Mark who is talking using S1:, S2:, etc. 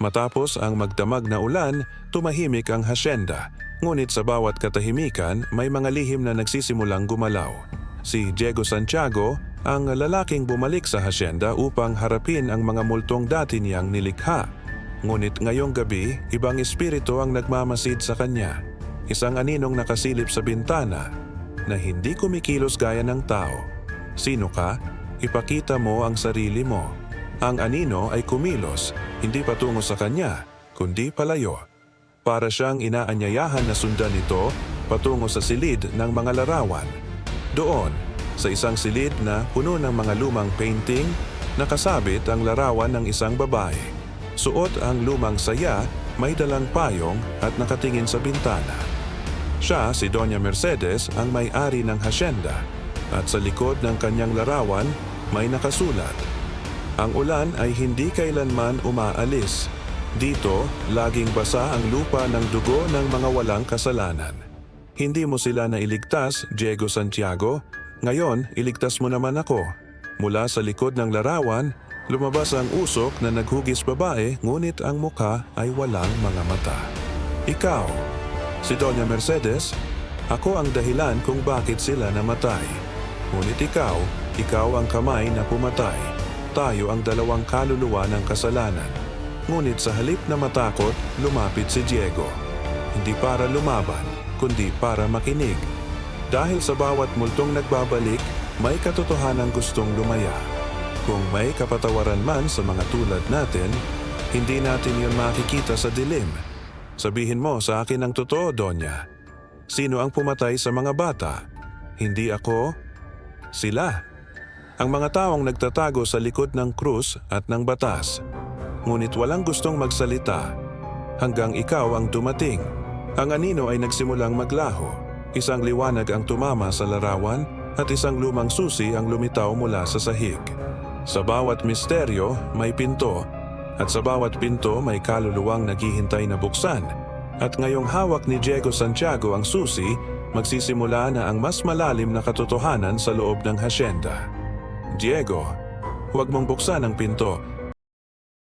S1: Matapos ang magdamag na ulan, tumahimik ang hasyenda. Ngunit sa bawat katahimikan, may mga lihim na nagsisimulang gumalaw. Si Diego Santiago, ang lalaking bumalik sa hasyenda upang harapin ang mga multong dati niyang nilikha. Ngunit ngayong gabi, ibang espiritu ang nagmamasid sa kanya. Isang aninong nakasilip sa bintana na hindi kumikilos gaya ng tao. Sino ka? Ipakita mo ang sarili mo. Ang anino ay kumilos, hindi patungo sa kanya, kundi palayo. Para siyang inaanyayahan na sundan ito patungo sa silid ng mga larawan. Doon, sa isang silid na puno ng mga lumang painting, nakasabit ang larawan ng isang babae. Suot ang lumang saya, may dalang payong at nakatingin sa bintana. Siya, si Doña Mercedes, ang may-ari ng hasyenda at sa likod ng kanyang larawan may nakasulat. Ang ulan ay hindi kailanman umaalis. Dito, laging basa ang lupa ng dugo ng mga walang kasalanan. Hindi mo sila nailigtas, Diego Santiago. Ngayon, iligtas mo naman ako. Mula sa likod ng larawan, lumabas ang usok na naghugis babae ngunit ang mukha ay walang mga mata. Ikaw, si Doña Mercedes, ako ang dahilan kung bakit sila namatay. Ngunit ikaw, ikaw ang kamay na pumatay. Tayo ang dalawang kaluluwa ng kasalanan. Ngunit sa halip na matakot, lumapit si Diego. Hindi para lumaban, kundi para makinig. Dahil sa bawat multong nagbabalik, may katotohanan gustong lumaya. Kung may kapatawaran man sa mga tulad natin, hindi natin yun makikita sa dilim. Sabihin mo sa akin ang totoo, Donya. Sino ang pumatay sa mga bata? Hindi ako? Sila. Ang mga taong nagtatago sa likod ng krus at ng batas. Ngunit walang gustong magsalita. Hanggang ikaw ang dumating. Ang anino ay nagsimulang maglaho. Isang liwanag ang tumama sa larawan at isang lumang susi ang lumitaw mula sa sahig. Sa bawat misteryo may pinto at sa bawat pinto may kaluluwang naghihintay na buksan. At ngayong hawak ni Diego Santiago ang susi, magsisimula na ang mas malalim na katotohanan sa loob ng hasyenda. Diego, huwag mong buksan ang pinto